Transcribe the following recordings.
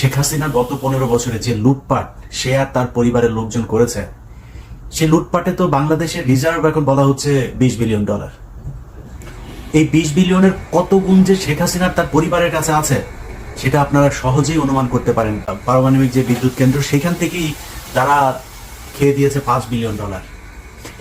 শেখ হাসিনা গত পনেরো বছরে যে লুটপাট, সে আর তার পরিবারের লোকজন করেছে, সে লুটপাটে তো বাংলাদেশের রিজার্ভ এখন বলা হচ্ছে বিশ বিলিয়ন ডলার। এই বিশ বিলিয়নের কত গুণ যে শেখ হাসিনার তার পরিবারের কাছে আছে, সেটা আপনারা সহজেই অনুমান করতে পারেন। পারমাণবিক যে বিদ্যুৎ কেন্দ্র, সেখান থেকেই তারা খেয়ে দিয়েছে পাঁচ বিলিয়ন ডলার।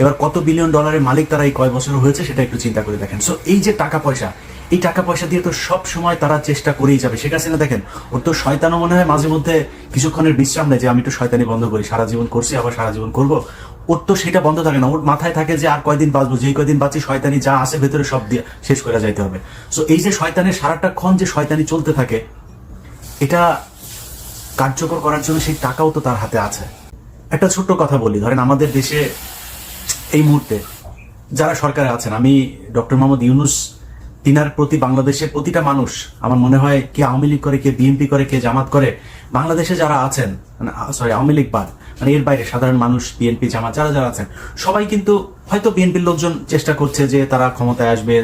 এবার কত বিলিয়ন ডলারের মালিক তারা এই কয় বছর হয়েছে সেটা একটু চিন্তা করে দেখেন। সো এই যে টাকা পয়সা, এই টাকা পয়সা দিয়ে তো সব সময় তারা চেষ্টা করেই যাবে। শেখ হাসিনা দেখেন, ওর তো শয়তানও মনে হয় মাঝে মধ্যে কিছুক্ষণের বিশ্রাম নেয় যে, আমি একটু শয়তানি বন্ধ করি, সারা জীবন করছি, আবার সারা জীবন করব। ওর তো সেটা বন্ধ থাকে না। ওর মাথায় থাকে যে, আর কয়দিন বাঁচবো? যেই কয়দিন বাঁচি, শয়তানি যা আছে ভেতরে সব দিয়ে শেষ করে যাইতে হবে। সো এই যে শয়তানের সারাটা ক্ষণ যে শয়তানি চলতে থাকে, এটা কার্যকর করার জন্য সেই টাকাও তো তার হাতে আছে। একটা ছোট্ট কথা বলি। ধরেন আমাদের দেশে এই মুহূর্তে যারা সরকারে আছেন, আমি ডক্টর মোহাম্মদ ইউনুস, তিনার প্রতি বাংলাদেশের প্রতিটা মানুষ, আমার মনে হয় কে আওয়ামী লীগ করে, কে বিএনপি করে, কে জামাত করে, বাংলাদেশে যারা আছেন মানে সরি আওয়ামী লীগ বাদ মানে এর বাইরে সাধারণ মানুষ, বিএনপি, জামাত, যারা যারা আছেন, সবাই কিন্তু হয়তো বিএনপির লোকজন চেষ্টা করছে যে তারা ক্ষমতায় আসবে,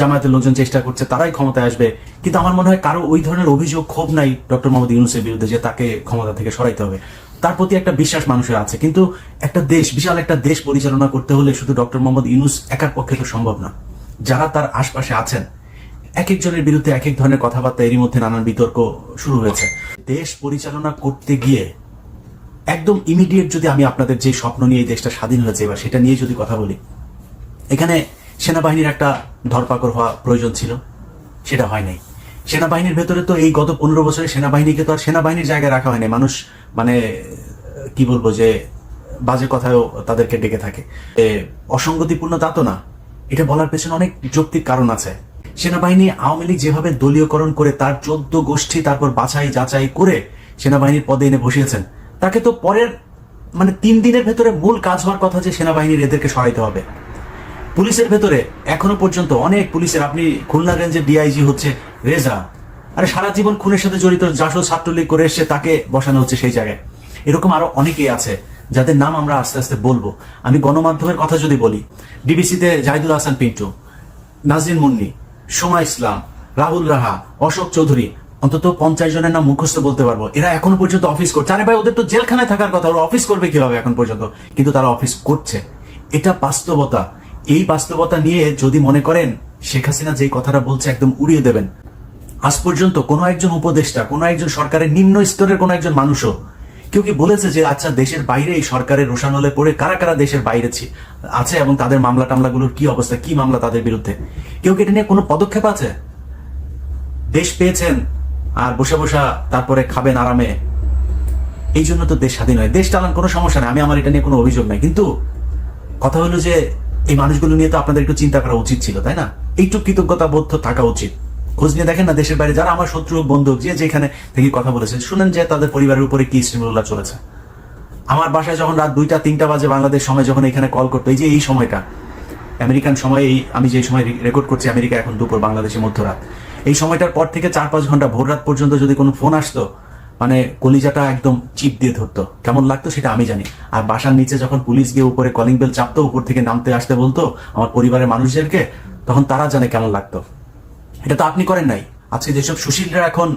জামায়াতের লোকজন চেষ্টা করছে, তারাই ক্ষমতায় আসবে, কিন্তু আমার মনে হয় কারও ওই ধরনের অভিযোগ ক্ষোভ নাই ডক্টর মোহাম্মদ ইউনুসের বিরুদ্ধে যে তাকে ক্ষমতা থেকে সরাইতে হবে। তার প্রতি একটা বিশ্বাস মানুষের আছে। কিন্তু একটা দেশ, বিশাল একটা দেশ পরিচালনা করতে হলে শুধু ডক্টর মোহাম্মদ ইউনুস একার পক্ষে তো সম্ভব না। যারা তার আশপাশে আছেন, এক একজনের বিরুদ্ধে এক এক ধরনের কথাবার্তা এরই মধ্যে নানান বিতর্ক শুরু হয়েছে। দেশ পরিচালনা করতে গিয়ে একদম ইমিডিয়েট যদি আমি আপনাদের যে স্বপ্ন নিয়ে দেশটা স্বাধীন হয়েছে, এবার সেটা নিয়ে যদি কথা বলি, এখানে সেনাবাহিনীর একটা ধরপাকড় হওয়া প্রয়োজন ছিল, সেটা হয় নাই। সেনাবাহিনীর ভেতরে তো এই গত পনেরো বছরে সেনাবাহিনীকে তো আর সেনাবাহিনীর জায়গায় রাখা হয়নি। মানুষ মানে কি বলব যে, বাজে কথাও তাদেরকে ডেকে থাকে। অসঙ্গতিপূর্ণ তা তো না। এটা বলার পেছনে অনেক যৌক্তিক কারণ আছে। সেনাবাহিনী আওয়ামী লীগ যেভাবে দলীয়করণ করে তার চোদ্দ গোষ্ঠী তারপর বাছাই, যাচাই করে সেনাবাহিনীর পদে এনে বসিয়েছেন, তাকে তো পরের মানে তিন দিনের ভেতরে মূল কাজ হওয়ার কথা যে সেনাবাহিনীর এদেরকে সরাইতে হবে। পুলিশের ভেতরে এখনও পর্যন্ত অনেক পুলিশের, আপনি খুলনা রেঞ্জের ডিআইজি হচ্ছে রেজা। আরে সারা জীবন খুনের সাথে জড়িত জাসদ ছাত্রলীগ করে এসে তাকে বসানো হচ্ছে সেই জায়গায়। এরকম আরও অনেকেই আছে, যাদের নাম আমরা আস্তে আস্তে বলব। আমি গণমাধ্যমের কথা যদি বলি ডিবিসিতে জাহিদুল হাসান পিন্টু নাজরিন মুন্নি, সোমা ইসলাম, রাহুল রাহা, অশোক চৌধুরী, অন্তত পঞ্চাশ জনের নাম মুখস্থ বলতে পারব। এরা এখন পর্যন্ত অফিস করছে। আরে ভাই, ওদের তো জেলখানায় থাকার কথা, ওরা অফিস করবে কীভাবে এখন পর্যন্ত? কিন্তু তারা অফিস করছে। এটা বাস্তবতা। এই বাস্তবতা নিয়ে যদি মনে করেন, শেখ হাসিনা যেই কথাটা বলছে একদম উড়িয়ে দেবেন। আজ পর্যন্ত কোনো একজন উপদেষ্টা, কোনো একজন সরকারের নিম্ন স্তরের কোনো একজন মানুষও কেউ কি বলেছে যে আচ্ছা দেশের বাইরে এই সরকারের রোশানলে পড়ে কারা কারা দেশের বাইরে আছে এবং তাদের মামলা টামলাগুলোর কি অবস্থা, কি মামলা তাদের বিরুদ্ধে? কেউ কি এটা নিয়ে কোনো পদক্ষেপ আছে? দেশ পেয়েছেন আর বসে বসা তারপরে খাবেন আরামে। এই জন্য তো দেশ স্বাধীন হয়। দেশ চালান কোনো সমস্যা নেই। আমি, আমার এটা নিয়ে কোনো অভিযোগ নাই। কিন্তু কথা হলো যে এই মানুষগুলো নিয়ে তো আপনাদের একটু চিন্তা করা উচিত ছিল, তাই না? এইটুকু কৃতজ্ঞতা বোধ থাকা উচিত। খোঁজ নিয়ে দেখেন না দেশের বাইরে, যারা আমার শত্রু বন্ধু যে যেখানে থেকে কথা বলেছে, শুনেন যে তাদের পরিবারের উপরে কি স্টিমুল্লাহ চলেছে। আমার বাসায় যখন রাত দুইটা, তিনটা বাজে, বাংলাদেশ সময় যখন এখানে কল করতো, এই যে এই সময়টা, আমেরিকান সময় এই, আমি যে সময় রেকর্ড করছি, আমেরিকা এখন দুপুর, বাংলাদেশে মধ্যরাত। এই সময়টার পর থেকে চার পাঁচ ঘণ্টা ভোর রাত পর্যন্ত যদি কোনো ফোন আসতো মানে কলিজাটা একদম চিপ দিয়ে ধরতো। কেমন লাগতো সেটা আমি জানি। আর বাসার নিচে যখন পুলিশ গিয়ে উপরে কলিং বেল চাপতো, উপর থেকে নামতে আসতে বলতো আমার পরিবারের মানুষদেরকে, তখন তারা জানে কেমন লাগতো। এটা তো আপনি করেন নাই। আজকে যেসব সুশীলরা এখন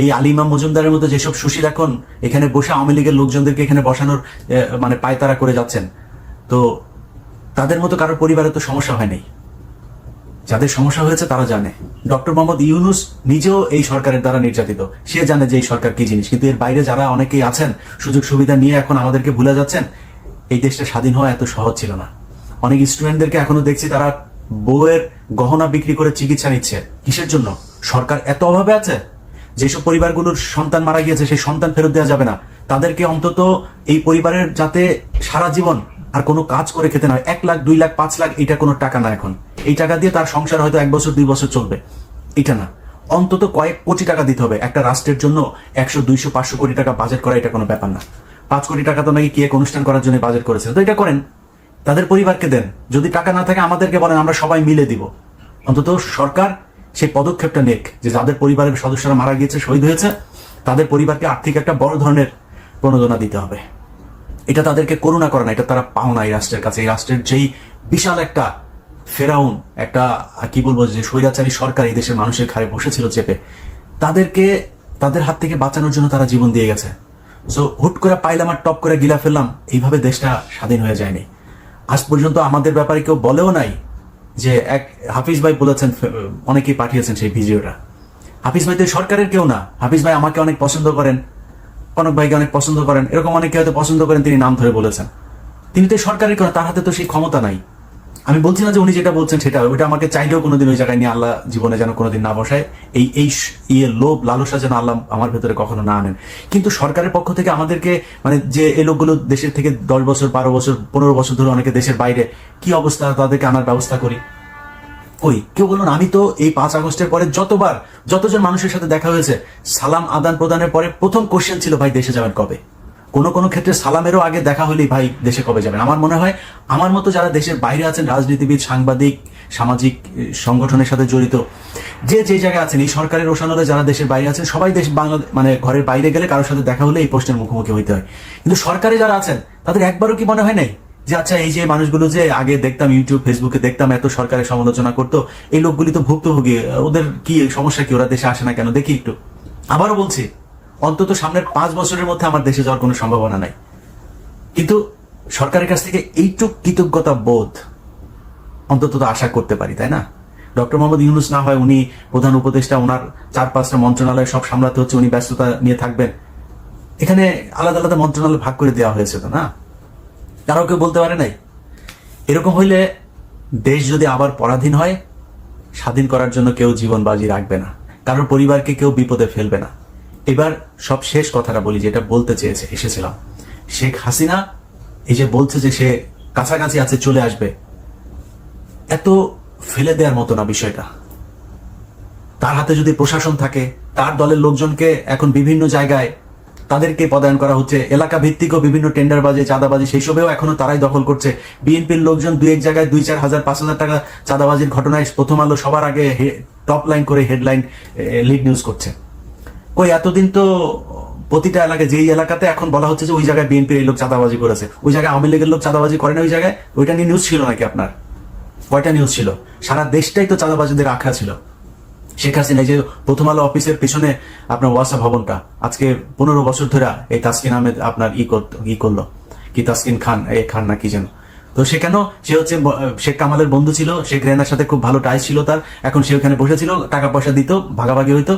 এই আলিমা মজুমদারের মতো যেসব সুশীল এখন এখানে বসে আওয়ামী লীগের লোকজনদেরকে এখানে বসানোর মানে পায়তারা করে যাচ্ছেন, তো তাদের মতো কারোর পরিবারে তো সমস্যা হয় নাই। যাদের সমস্যা হয়েছে তারা জানে। ডক্টর মোহাম্মদ ইউনুস নিজেও এই সরকারের দ্বারা নির্যাতিত। সে জানে যে এই সরকার কি জিনিস। কিন্তু এর বাইরে যারা অনেকেই আছেন সুযোগ সুবিধা নিয়ে এখন আমাদেরকে ভুলে যাচ্ছেন, এই দেশটা স্বাধীন হওয়া এত সহজ ছিল না। অনেক স্টুডেন্টদেরকে এখনও দেখছি তারা বউয়ের গহনা বিক্রি করে চিকিৎসা নিচ্ছে। কিসের জন্য? সরকার এত অভাবে আছে? যেসব পরিবারগুলোর সন্তান মারা গিয়েছে, সেই সন্তান ফেরত দেওয়া যাবে না। তাদেরকে অন্তত এই পরিবারের যাতে সারা জীবন আর কোনো কাজ করে খেতে না এক লাখ, দুই লাখ, পাঁচ লাখ, এটা কোনো টাকা না এখন। এই টাকা দিয়ে তার সংসার হয়তো এক বছর, দুই বছর চলবে। এটা না। অন্তত কয়েক কোটি টাকা দিতে হবে। একটা রাষ্ট্রের জন্য একশো, দুইশো, পাঁচশো কোটি টাকা বাজেট করা এটা কোনো ব্যাপার না। পাঁচ কোটি টাকা তো নাকি কি এক অনুষ্ঠান করার জন্য বাজেট করেছে? তো এটা করেন। তাদের পরিবারকে দেন। যদি টাকা না থাকে, আমাদেরকে বলেন, আমরা সবাই মিলে দিব। অন্তত সরকার সেই পদক্ষেপটা নেক যে যাদের পরিবারের সদস্যরা মারা গিয়েছে, শহীদ হয়েছে, তাদের পরিবারকে আর্থিক একটা বড় ধরনের প্রণোদনা দিতে হবে। এটা তাদেরকে করুণা করে না, এটা তারা পাও না এই রাষ্ট্রের কাছে। এই রাষ্ট্রের যেই বিশাল একটা ফেরাউন, একটা, কি বলব, যে স্বৈরাচারী সরকার এই দেশের মানুষের ঘাড়ে বসেছিল চেপে, তাদেরকে, তাদের হাত থেকে বাঁচানোর জন্য তারা জীবন দিয়ে গেছে। সো হুট করে পাইলাম আর টপ করে গিলা ফেললাম, এইভাবে দেশটা স্বাধীন হয়ে যায়নি। আজ পর্যন্ত আমাদের ব্যাপারে কেউ বলেও নাই যে এক, হাফিজ ভাই বলেছেন অনেকেই পাঠিয়েছেন সেই ভিডিওটা। হাফিজ ভাই তো সরকারের কেউ না। হাফিজ ভাই আমাকে অনেক পছন্দ করেন, কনক ভাইকে অনেক পছন্দ করেন, এরকম অনেকে হয়তো পছন্দ করেন, তিনি নাম ধরে বলেছেন। তিনি তো সরকারের কেউ তার হাতে তো সেই ক্ষমতা নাই। আমি বলছি না যে উনি যেটা বলছেন সেটা, ওইটা আমাকে চাইলেও কোনোদিন ওই জায়গায় নিয়ে আল্লাহ জীবনে যেন কোনোদিন না বসায়। এই এই ইয়ে লোভ, লালসা যেন আল্লাহ আমার ভেতরে কখনো না আনেন। কিন্তু সরকারের পক্ষ থেকে আমাদেরকে মানে যে এই লোকগুলো দেশের থেকে দশ বছর, বারো বছর, পনেরো বছর ধরে অনেকে দেশের বাইরে, কি অবস্থা তাদেরকে আনার ব্যবস্থা করি? ওই কেউ বলুন, আমি তো এই পাঁচ আগস্টের পরে যতবার, যতজন মানুষের সাথে দেখা হয়েছে, সালাম আদান প্রদানের পরে প্রথম কোশ্চেন ছিল, ভাই, দেশে যাবেন কবে? কোনো কোনো ক্ষেত্রে সালামেরও আগে দেখা হলেই ভাই দেশে কবে যাবেন? আমার মনে হয়, আমার মতো যারা দেশের বাইরে আছেন, রাজনীতিবিদ, সাংবাদিক, সামাজিক সংগঠনের সাথে জড়িত, যে যে জায়গায় আছেন, এই সরকারের ওসানলে যারা দেশের বাইরে আছেন, সবাই দেশ বাংলা মানে ঘরের বাইরে গেলে কারোর সাথে দেখা হলে এই প্রশ্নের মুখোমুখি হইতে হয়। কিন্তু সরকারে যারা আছেন, তাদের একবারও কি মনে হয় নাই? যে আচ্ছা এই যে মানুষগুলো যে আগে দেখতাম ইউটিউব ফেসবুকে দেখতাম এত সরকারের সমালোচনা করতো, এই লোকগুলি তো ভুক্তভোগী, ওদের কি সমস্যা কি? ওরা দেশে আসে না কেন? দেখি একটু। আবারও বলছি অন্তত সামনের পাঁচ বছরের মধ্যে আমার দেশে যাওয়ার কোনো সম্ভাবনা নাই। কিন্তু সরকারের কাছ থেকে এইটুক কৃতজ্ঞতা বোধ অন্তত তো আশা করতে পারি, তাই না? ডক্টর মোহাম্মদ ইউনুস না হয় উনি প্রধান উপদেষ্টা, ওনার চার পাঁচটা মন্ত্রণালয় সব সামলাতে হচ্ছে, উনি ব্যস্ততা নিয়ে থাকবেন। এখানে আলাদা আলাদা মন্ত্রণালয় ভাগ করে দেওয়া হয়েছে তো, না? তারাও কেউ বলতে পারে নাই? এরকম হইলে দেশ যদি আবার পরাধীন হয়, স্বাধীন করার জন্য কেউ জীবন বাজি রাখবে না। কারোর পরিবারকে কেউ বিপদে ফেলবে না। এবার সব শেষ কথাটা বলি, যেটা বলতে চেয়েছে, এসেছিলাম। শেখ হাসিনা, এই যে বলছে যে সে কাছাকাছি আছে, চলে আসবে, এত ফেলে দেওয়ার মতো না বিষয়টা। তার হাতে যদি প্রশাসন থাকে, তার দলের লোকজনকে এখন বিভিন্ন জায়গায় তাদেরকে পদায়ন করা হচ্ছে এলাকা ভিত্তিকও বিভিন্ন টেন্ডারবাজি, চাঁদাবাজি সেই সবেও এখনও তারাই দখল করছে। বিএনপির লোকজন দুই এক জায়গায় দুই চার হাজার, পাঁচ হাজার টাকা চাঁদাবাজির ঘটনায় প্রথম আলো সবার আগে টপ লাইন করে হেডলাইন লিড নিউজ করছে। কই, এতদিন তো প্রতিটা এলাকায়, যেই এলাকাতে এখন বলা হচ্ছে যে ওই জায়গায় বিএনপির এই লোক চাঁদাবাজি করেছে, ওই জায়গায় আওয়ামী লীগের লোক চাঁদাবাজি করে না ওই জায়গায়? ওইটা নিয়ে নিউজ ছিল নাকি আপনার? কয়টা নিউজ ছিল? সারা দেশটাই তো চাঁদাবাজিদের আখড়া ছিল। শেখ হাসিনা যে প্রথম আলো অফিসের পিছনে আপনার ওয়াসা ভবনটা, আজকে পনেরো বছর ধরে এই তাসকিন আহমেদ আপনার ই করতো ই করল। কি তাসকিন খান, এ খান না কি যেন। তো সেখানেও সে হচ্ছে শেখ কামালের বন্ধু ছিল শেখ রেনার সাথে খুব ভালো টাইস ছিল তার, এখন সে ওখানে বসেছিল, টাকা পয়সা দিত, ভাগাভাগি হইতো।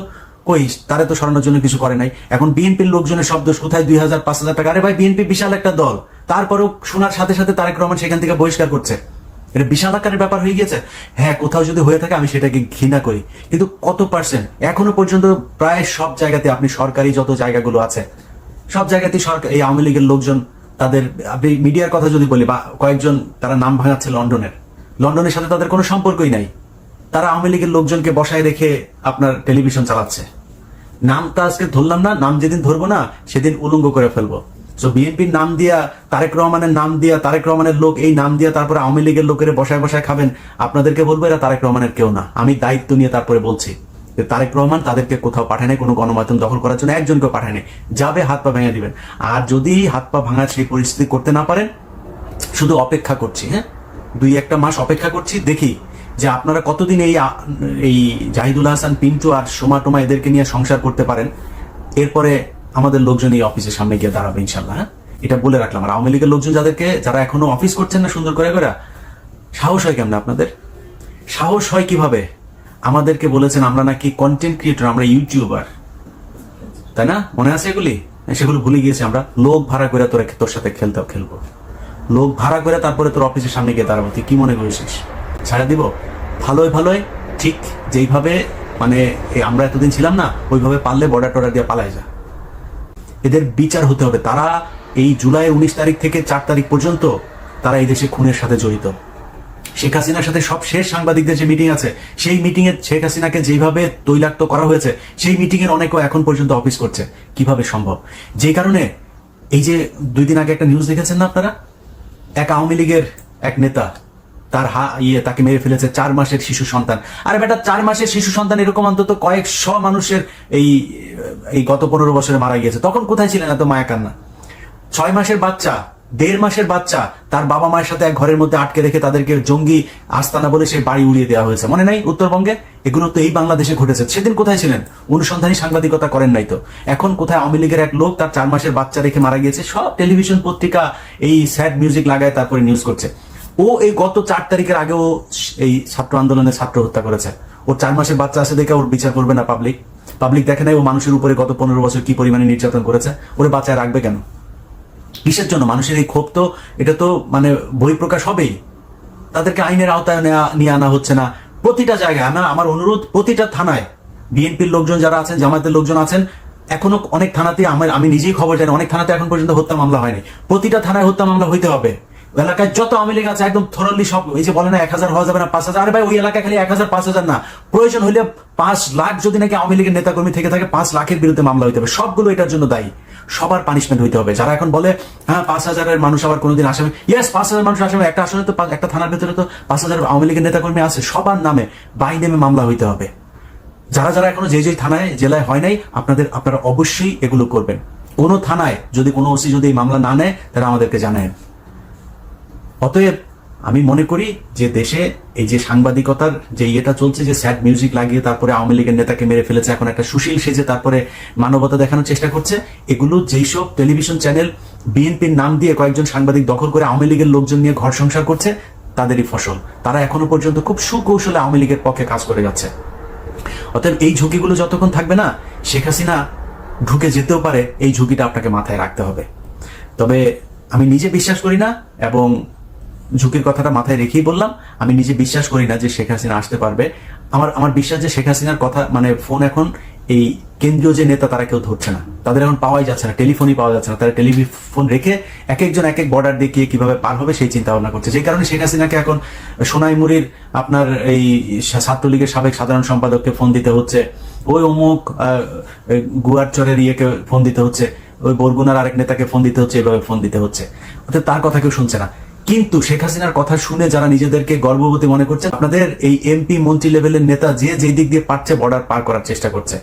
কই, তারে তো সরানোর জন্য কিছু করে নাই। এখন বিএনপির লোকজনের শব্দ কোথায় দুই হাজার পাঁচ হাজার টাকা? আরে ভাই, বিএনপি বিশাল একটা দল। তারপরেও শোনার সাথে সাথে তারেক রহমান সেখান থেকে বহিষ্কার করছে। এটা বিশাল আকারের ব্যাপার হয়ে গেছে হ্যাঁ কোথাও যদি হয়ে থাকে আমি সেটাকে ঘৃণা করি। কিন্তু কত পার্সেন্ট এখনও পর্যন্ত প্রায় সব জায়গাতে আপনি সরকারি যত জায়গাগুলো আছে, সব জায়গাতেই সরকার এই আওয়ামী লীগের লোকজন তাদের আপনি মিডিয়ার কথা যদি বলি, বা কয়েকজন তারা নাম ভাঙাচ্ছে লন্ডনের। লন্ডনের সাথে তাদের কোনো সম্পর্কই নাই। তারা আওয়ামী লীগের লোকজনকে বসায় রেখে আপনার টেলিভিশন চালাচ্ছে। নামটা আজকে ধরলাম না, নাম যেদিন ধরবো না, সেদিন উলঙ্গ করে ফেলব। তো বিএনপির নাম দিয়া, তারেক রহমানের নাম দিয়া, তারেক রহমানের লোক এই নাম দিয়া তারপরে আওয়ামী লীগের লোকের বসায় বসায় খাবেন, আপনাদেরকে বলব এরা তারেক রহমানের কেউ না। আমি দায়িত্ব নিয়ে তারপরে বলছি যে তারেক রহমান তাদেরকে কোথাও পাঠায় নাই, কোনো গণমাধ্যম দখল করার জন্য একজনকে পাঠায় নাই। যাবে, হাত পা ভেঙে দিবেন। আর যদি হাত পা ভাঙার সেই পরিস্থিতি করতে না পারেন, শুধু অপেক্ষা করছি হ্যাঁ? দুই একটা মাস অপেক্ষা করছি, দেখি যে আপনারা কতদিন এই এই জাহিদুল হাসান, পিন্টু আর সোমা টোমা এদেরকে নিয়ে সংসার করতে পারেন? এরপরে আমাদের লোকজন এই অফিসের সামনে গিয়ে দাঁড়াবে ইনশাল্লাহ হ্যাঁ? এটা বলে রাখলাম। আর আওয়ামী লীগের লোকজন যাদেরকে, যারা এখনও অফিস করছেন না সুন্দর করে করে সাহস হয় কেমন আপনাদের? সাহস হয় কীভাবে? আমাদেরকে বলেছেন, আমরা নাকি কন্টেন্ট ক্রিয়েটর আমরা ইউটিউবার তাই না? মনে আছে এগুলি? সেগুলো ভুলে গিয়েছি আমরা। লোক ভাড়া করে তোরা তোর সাথে খেলতে খেলব। লোক ভাড়া করে তারপরে তোর অফিসের সামনে গিয়ে দাঁড়াবো। তুই কি মনে করেছিস ছাড়া দিব। ভালোই ভালোই ঠিক যেইভাবে মানে আমরা এতদিন ছিলাম না, ওইভাবে পারলে বর্ডার টর্ডার দিয়ে পালাই যা। এদের বিচার হতে হবে। তারা এই জুলাই উনিশ তারিখ থেকে চার তারিখ পর্যন্ত তারা এই দেশে খুনের সাথে জড়িত। শেখ হাসিনার সাথে সব শেষ সাংবাদিকদের যে মিটিং আছে, সেই মিটিং শেখ হাসিনাকে যেভাবে তৈলাক্ত করা হয়েছে, সেই মিটিং এর অনেকেও এখন পর্যন্ত অফিস করছে। কীভাবে সম্ভব? যে কারণে এই যে দুই দিন আগে একটা নিউজ দেখেছেন না আপনারা? এক আওয়ামী লীগের এক নেতা তার হা ইয়ে তাকে মেরে ফেলেছে চার মাসের শিশু সন্তান। আরে বেটা, চার মাসের শিশু সন্তান এরকম অন্তত কয়েকশো মানুষের এই এই গত পনেরো বছরে মারা গিয়েছে। তখন কোথায় ছিলেন এত মায়া কান্না? ছয় মাসের বাচ্চা, দেড় মাসের বাচ্চা, তার বাবা মায়ের সাথে এক ঘরের মধ্যে আটকে রেখে তাদেরকে জঙ্গি আস্তানা বলে সে বাড়ি উড়িয়ে দেওয়া হয়েছে। মনে নাই উত্তরবঙ্গে? এগুলো তো এই বাংলাদেশে ঘটেছে। সেদিন কোথায় ছিলেন? অনুসন্ধানী সাংবাদিকতা করেন নাই তো। এখন কোথায় আওয়ামী লীগের এক লোক তার চার মাসের বাচ্চা রেখে মারা গিয়েছে? সব টেলিভিশন পত্রিকা এই স্যাড মিউজিক লাগায় তারপরে নিউজ করছে। ও এই গত চার তারিখের আগেও এই ছাত্র আন্দোলনে ছাত্র হত্যা করেছে। ওর চার মাসের বাচ্চা আছে দেখে ওর বিচার করবে না পাবলিক পাবলিক দেখে নাই, ও মানুষের উপরে গত পনেরো বছর কি পরিমাণে নির্যাতন করেছে, ওরে বাচ্চায় রাখবে কেন? কিসের জন্য? মানুষের এই ক্ষোভ তো, এটা তো মানে বহিঃপ্রকাশ হবেই। তাদেরকে আইনের আওতায় নেয়া- আনা হচ্ছে না। প্রতিটা জায়গায় আমার আমার অনুরোধ প্রতিটা থানায়, বিএনপির লোকজন যারা আছেন, জামায়াতের লোকজন আছেন, এখনও অনেক থানাতে আমার, আমি নিজেই খবর জানি, অনেক থানাতে এখন পর্যন্ত হত্যা মামলা হয়নি। প্রতিটা থানায় হত্যা মামলা হইতে হবে। এলাকায় যত আওয়ামী লীগ আছে, একদম থরলি সব এই যে বলে না, এক হাজার হওয়া যাবে না, পাঁচ হাজার। আরে ভাই, ওই এলাকায় খালি এক হাজার, পাঁচ হাজার না। প্রয়োজন হলে পাঁচ লাখ যদি নাকি আওয়ামী লীগের নেতাকর্মী থেকে থাকে, পাঁচ লাখের বিরুদ্ধে মামলা হইতে হবে। সবগুলো এটার জন্য দায়ী। সবার পানিশমেন্ট হইতে হবে। যারা এখন বলে হ্যাঁ পাঁচ হাজারের মানুষ আবার কোনোদিন আসামি ইয়েস পাঁচ হাজার মানুষ আসামি একটা আসলে তো একটা থানার ভেতরে তো পাঁচ হাজার আওয়ামী লীগের নেতাকর্মী আছে। সবার নামে বাই নেমে মামলা হইতে হবে। যারা যারা এখনও যে যে থানায়, জেলায় হয় নাই, আপনাদের, আপনারা অবশ্যই এগুলো করবেন। কোনো থানায় যদি কোনো ওসি যদি এই মামলা না নেয়, তারা আমাদেরকে জানায়। অতএব আমি মনে করি যে দেশে এই যে সাংবাদিকতার যে ইয়েটা চলছে, যে স্যাড মিউজিক লাগিয়ে তারপরে আওয়ামী লীগের নেতাকে মেরে ফেলেছে, এখন একটা সুশীল সেজে তারপরে মানবতা দেখানোর চেষ্টা করছে, এগুলো যেই সব টেলিভিশন চ্যানেল, বিএনপির নাম দিয়ে কয়েকজন সাংবাদিক দখল করে আওয়ামী লীগের লোকজন নিয়ে ঘর সংসার করছে, তাদেরই ফসল। তারা এখনও পর্যন্ত খুব সুকৌশলে আওয়ামী লীগের পক্ষে কাজ করে যাচ্ছে। অতএব এই ঝুঁকিগুলো যতক্ষণ থাকবে না, শেখ হাসিনা ঢুকে যেতেও পারে, এই ঝুঁকিটা আপনাকে মাথায় রাখতে হবে। তবে আমি নিজে বিশ্বাস করি না, এবং ঝুঁকির কথাটা মাথায় রেখেই বললাম, আমি নিজে বিশ্বাস করি না যে শেখ হাসিনা আসতে পারবে। আমার আমার বিশ্বাস যে শেখ হাসিনার কথা মানে ফোন এখন এই কেন্দ্রীয় যে নেতা, তারা কেউ ধরছে না। তাদের এখন পাওয়াই যাচ্ছে না, টেলিফোনই পাওয়া যাচ্ছে না। তারা টেলিফোন রেখে এক একজন এক এক বর্ডার দেখিয়ে কীভাবে পার হবে সেই চিন্তা ভাবনা করছে। যে কারণে শেখ হাসিনাকে এখন সোনাইমুড়ির আপনার এই ছাত্রলীগের সাবেক সাধারণ সম্পাদককে ফোন দিতে হচ্ছে। ওই অমুক গুয়ার গুয়ারচরের ইয়েকে ফোন দিতে হচ্ছে। ওই বরগুনার আরেক নেতাকে ফোন দিতে হচ্ছে, এভাবে ফোন দিতে হচ্ছে। অর্থাৎ তার কথা কেউ শুনছে না। কিন্তু শেখ হাসিনার কথা শুনে যারা নিজেদেরকে গর্ভবতী মনে করছে, আপনাদের এই এমপি মন্ত্রী লেভেলের নেতা যে যেই দিক দিয়ে পারছে বর্ডার পার করার চেষ্টা করছে।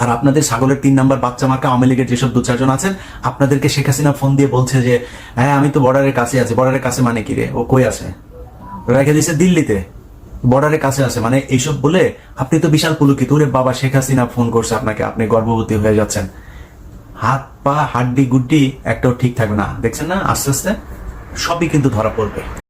আর আপনাদের ছাগলের তিন নাম্বার বাচ্চা মার্কা আওয়ামী লীগের যেসব দু চারজন আছেন, আপনাদেরকে শেখ হাসিনা ফোন দিয়ে বলছে যে হ্যাঁ আমি তো বর্ডারের কাছে আছি। বর্ডারের কাছে মানে কি রে? ও কই আছে? রেখে দিয়েছে দিল্লিতে। বর্ডারের কাছে আছে। মানে এইসব বলে আপনি তো বিশাল পুলকিত। ওরে বাবা, শেখ হাসিনা ফোন করছে আপনাকে। আপনি গর্ভবতী হয়ে যাচ্ছেন। হাত, পা, হাড্ডি, গুড্ডি, একটাও ঠিক থাকবে না। দেখছেন না? আস্তে আস্তে। সবই কিন্তু ধরা পড়বে।